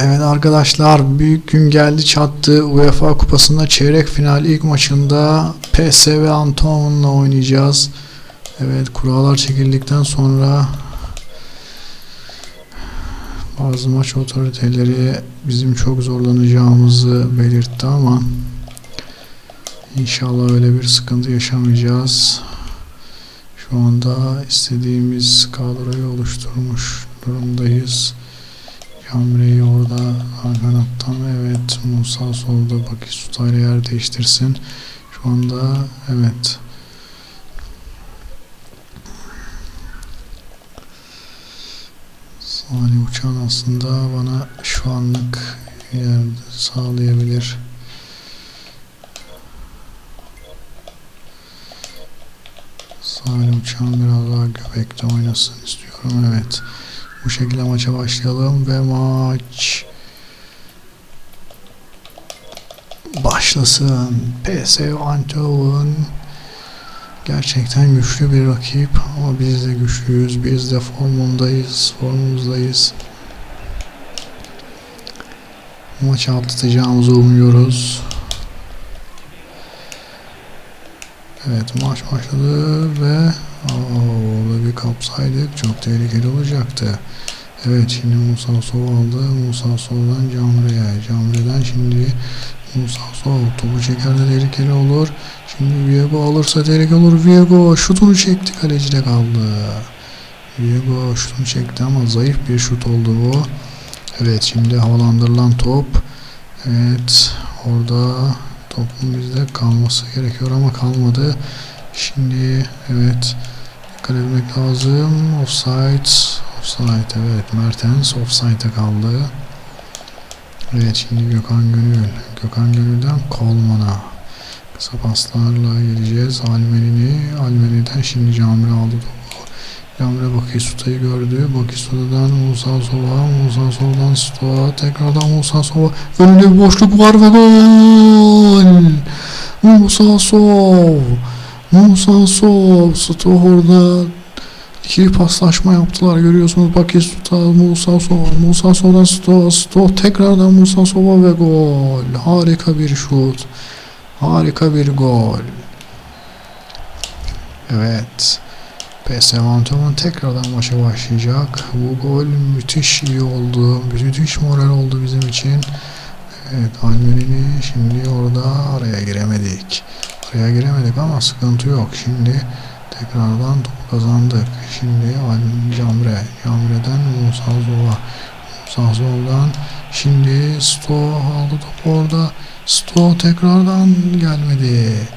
Evet arkadaşlar büyük gün geldi çattı. UEFA Kupası'nda çeyrek final ilk maçında PSV Eindhoven'la oynayacağız. Evet kurallar çekildikten sonra bazı maç otoriteleri bizim çok zorlanacağımızı belirtti ama inşallah öyle bir sıkıntı yaşamayacağız. Şu anda istediğimiz kadroyu oluşturmuş durumdayız. Camre'yi orada kanattan evet Musa solda Baki Sutay'la yer değiştirsin. Şu anda evet Salih Uçan aslında bana şu anlık yer sağlayabilir. Salih Uçan biraz daha göbekte oynasın istiyorum. Evet. Bu şekilde maça başlayalım ve maç başlasın. PSV Eindhoven gerçekten güçlü bir rakip ama biz de güçlüyüz. Biz de formundayız, formumuzdayız. Maçı atlatacağımızı umuyoruz. Evet maç başladı ve orada bir kapsaydık çok tehlikeli olacaktı. Evet şimdi Musa Sov aldı. Musa Sov'dan Camre'ye. Camre'den şimdi Musa Sov topu çeker de tehlikeli olur. Şimdi Viego alırsa tehlikeli olur. Viego şutunu çekti kalecide kaldı. Viego şutunu çekti ama zayıf bir şut oldu bu. Evet şimdi havalandırılan top. Evet orada topun bizde kalması gerekiyor ama kalmadı. Şimdi evet dikkat etmek lazım. Offside. Offside evet. Mertens offside'e kaldı. Evet şimdi Gökhan Gönül. Gökhan Gönül'den Kolman'a. Kısa paslarla geleceğiz. Almeri'ni. Almeri'den şimdi Camire aldı topu. Camire Bakisuta'yı gördü. Bakisuta'dan Musa Sova. Musa Sova'dan Stoğa. Tekrardan Musa Sova. Önünde bir boşluk var ve gol. Musa Sov. Musa Sov. Stoğa orada İkili paslaşma yaptılar görüyorsunuz. Bakis Musa Sova. Musa Sova'dan Sto. Sto tekrardan Musa Sova ve gol. Harika bir şut. Harika bir gol. Evet. PSV Eindhoven tekrardan maça başlayacak. Bu gol müthiş iyi oldu. Müthiş moral oldu bizim için. Evet Almeri'ni şimdi orada araya giremedik. Araya giremedik ama sıkıntı yok. Şimdi tekrardan topu kazandık. Şimdi Camre. Camre'den Musa Zova. Musa Zova'dan şimdi Sto aldı topu orada. Sto tekrardan gelmedi.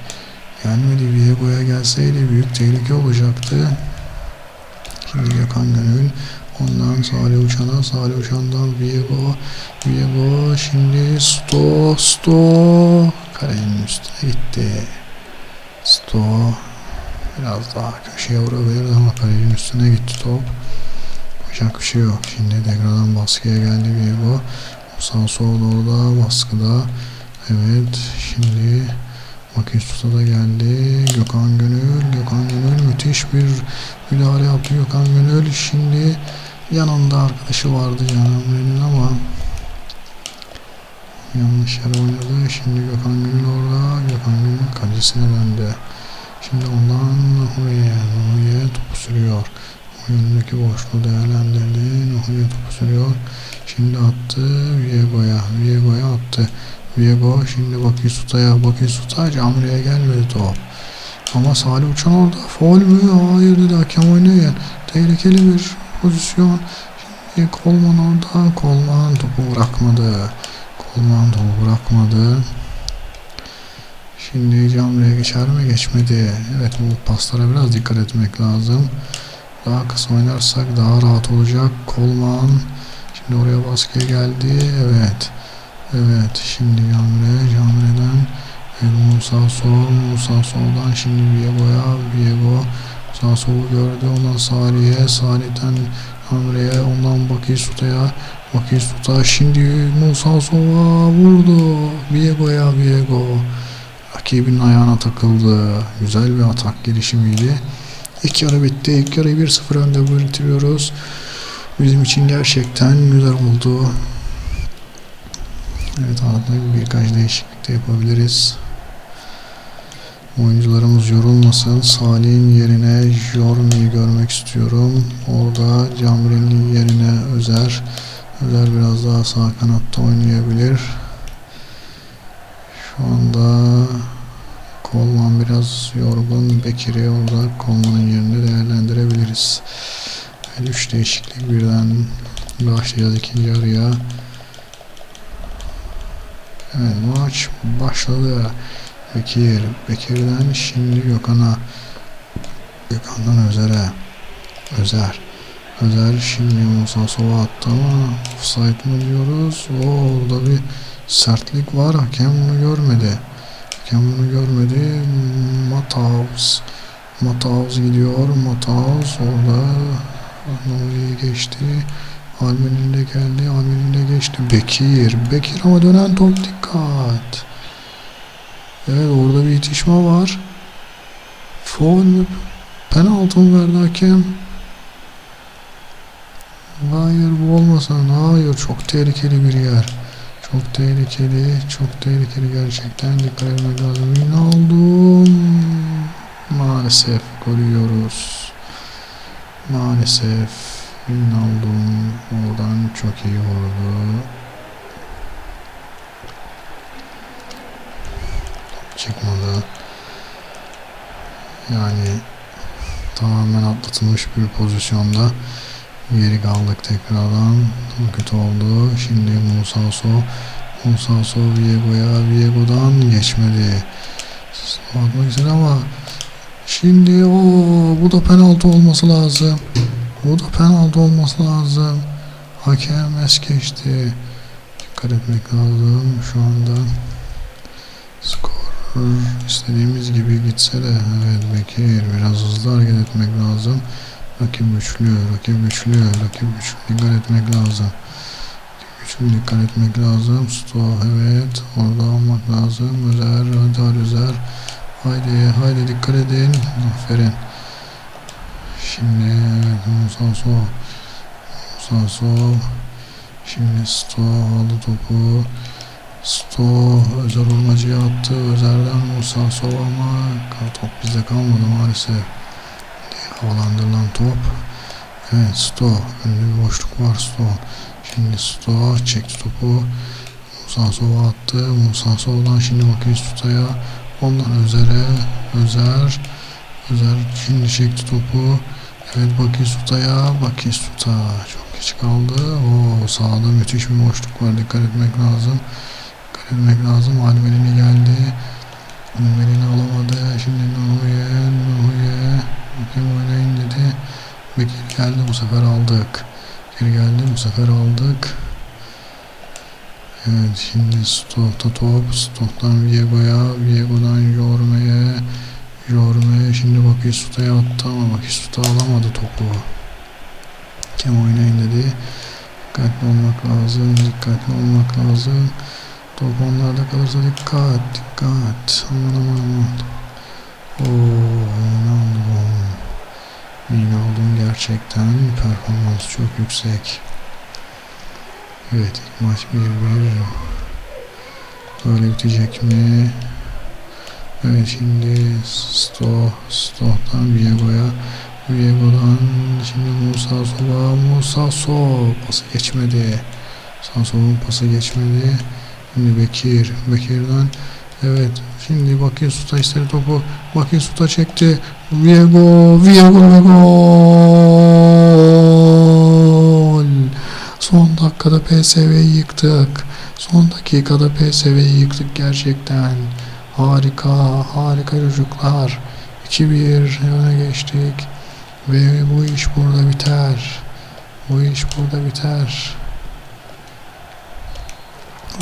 Gelmedi. Viego'ya gelseydi büyük tehlike olacaktı. Şimdi Gökhan Gönül. Ondan Salih Uçan'a, Salih Uçan'dan Viego, Viego, şimdi Sto, Sto, kalenin üstüne gitti. Sto, biraz daha köşeye vurabilirdi ama kalenin üstüne gitti top. Yapacak bir şey yok. Şimdi tekrardan baskıya geldi Viego. Sağ sol orada baskıda. Evet, şimdi Makisusta da geldi. Gökhan Gönül. Gökhan Gönül müthiş bir müdahale yaptı. Gökhan Gönül şimdi yanında arkadaşı vardı Canımre'nin ama yanlış yere oynadı. Şimdi Gökhan Gönül orada. Gökhan Gönül kalecisine döndü. Şimdi ondan Nuhuye. Nuhuye topu sürüyor. O önündeki boşluğu değerlendirdi. Nuhuye topu sürüyor. Şimdi attı Viego'ya. Viego'ya attı. Viego şimdi Bakisuta'ya Bakisuta Camre'ye gelmedi top. Ama Salih Uçan orada. Foul mü? Hayır dedi hakem oynuyor. Tehlikeli bir pozisyon. Şimdi Kolman orada. Kolman topu bırakmadı. Kolman topu bırakmadı. Şimdi Camre'ye geçer mi? Geçmedi. Evet bu paslara biraz dikkat etmek lazım. Daha kısa oynarsak daha rahat olacak. Kolman şimdi oraya baskıya geldi. Evet. Evet şimdi Camre, Camre'den Musa Sol, Musa Sol'dan şimdi Viego'ya, Viego Musa Sol'u gördü, ondan Salih'e, Salih'ten Camre'ye, ondan Bakisuta'ya, Bakisuta şimdi Musa Sol'a vurdu, Viego'ya, Viego rakibin ayağına takıldı, güzel bir atak girişimiydi. İlk yarı bitti, ilk yarıyı 1-0 önde bitiriyoruz. Bizim için gerçekten güzel oldu. Evet arada birkaç değişiklik de yapabiliriz. Oyuncularımız yorulmasın. Salih'in yerine Jormi'yi görmek istiyorum. Orada Camri'nin yerine Özer. Özer biraz daha sağ kanatta oynayabilir. Şu anda Kolman biraz yorgun. Bekir'i orada Kolman'ın yerine değerlendirebiliriz. Yani üç değişiklik birden başlayacağız ikinci yarıya. Evet maç başladı. Bekir, Bekir'den şimdi Gökhan'a. Gökhan'dan Özer'e. Özer. Özer şimdi Musa Sova attı ama offside mı diyoruz? O orada bir sertlik var. Hakem bunu görmedi. Hakem bunu görmedi. Mataus. Mataus gidiyor. Mataus orada Nuri'yi geçti. Almen'in de geldi. Almen'in de geçti. Bekir. Bekir ama dönen top dikkat. Evet orada bir itişme var. Foul mü? Penaltı mı verdi hakem? Hayır bu olmasın. Hayır çok tehlikeli bir yer. Çok tehlikeli. Çok tehlikeli gerçekten. Dikkat etmek lazım. Wijnaldum. Maalesef gol yiyoruz. Maalesef. Wijnaldum oradan çok iyi vurdu. çıkmadı. Yani tamamen atlatılmış bir pozisyonda geri kaldık tekrardan. Kötü oldu. Şimdi Musa So Musa So Viego'ya Viego'dan geçmedi. Bakmak istedi ama şimdi o bu da penaltı olması lazım. Bu da penaltı olması lazım. Hakem es geçti. Dikkat etmek lazım şu anda. Skor istediğimiz gibi gitse de evet Bekir biraz hızlı hareket etmek lazım. Rakip güçlü, rakip güçlü, rakip güçlü dikkat etmek lazım. Güçlü dikkat etmek lazım. Sto evet orada olmak lazım. Özer, Özer, Özer. Haydi, haydi dikkat edin. Aferin. Şimdi evet Musa So. Musa So. Şimdi Sto aldı topu. Sto Özer Urmacı'ya attı. Özer'den Musa Sova ama top bizde kalmadı maalesef. Havalandırılan top. Evet Sto. Önünde bir boşluk var Sto. Şimdi Sto çekti topu. Musa Sova attı. Musa Sova'dan şimdi bakıyor Sto'ya. Ondan Özer'e. Özer. Özer şimdi çekti topu. Evet Bakistuta'ya. Bakistuta çok geç kaldı. O sağda müthiş bir boşluk var. Dikkat etmek lazım etmek lazım. Almelini geldi. Almelini alamadı. Şimdi Nuhu'ya, Nuhu'ya hakem oynayın dedi. Bekir geldi bu sefer aldık. Bekir geldi bu sefer aldık. Evet şimdi Stok'ta top. Stok'tan Viego'ya, Viego'dan Jorme'ye, Jorme'ye şimdi Bakistuta'ya attı ama Bakistuta alamadı topu. Hakem oynayın dedi. Dikkatli olmak lazım, dikkatli olmak lazım. Top onlarda kalırsa dikkat, dikkat. Aman aman aman. Ooo, Ronaldo. Ronaldo gerçekten performans çok yüksek. Evet, ilk maç 1-1. Böyle bitecek mi? Evet, şimdi Sto, Sto'dan Viego'ya. Viego'dan şimdi Musa Soba, Musa So pası geçmedi. Sanso'nun pası geçmedi. Şimdi Bekir. Bekir'den evet. Şimdi Bakir Suta istedi topu. Bakir Suta çekti. Viego. Viego ve. Son dakikada PSV'yi yıktık. Son dakikada PSV'yi yıktık gerçekten. Harika. Harika çocuklar. 2-1 öne geçtik. Ve bu iş burada biter. Bu iş burada biter.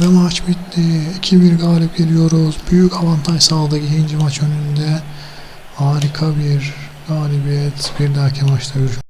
Ve maç bitti. 2-1 galip geliyoruz. Büyük avantaj sağladık ikinci maç önünde. Harika bir galibiyet. Bir dahaki maçta görüşmek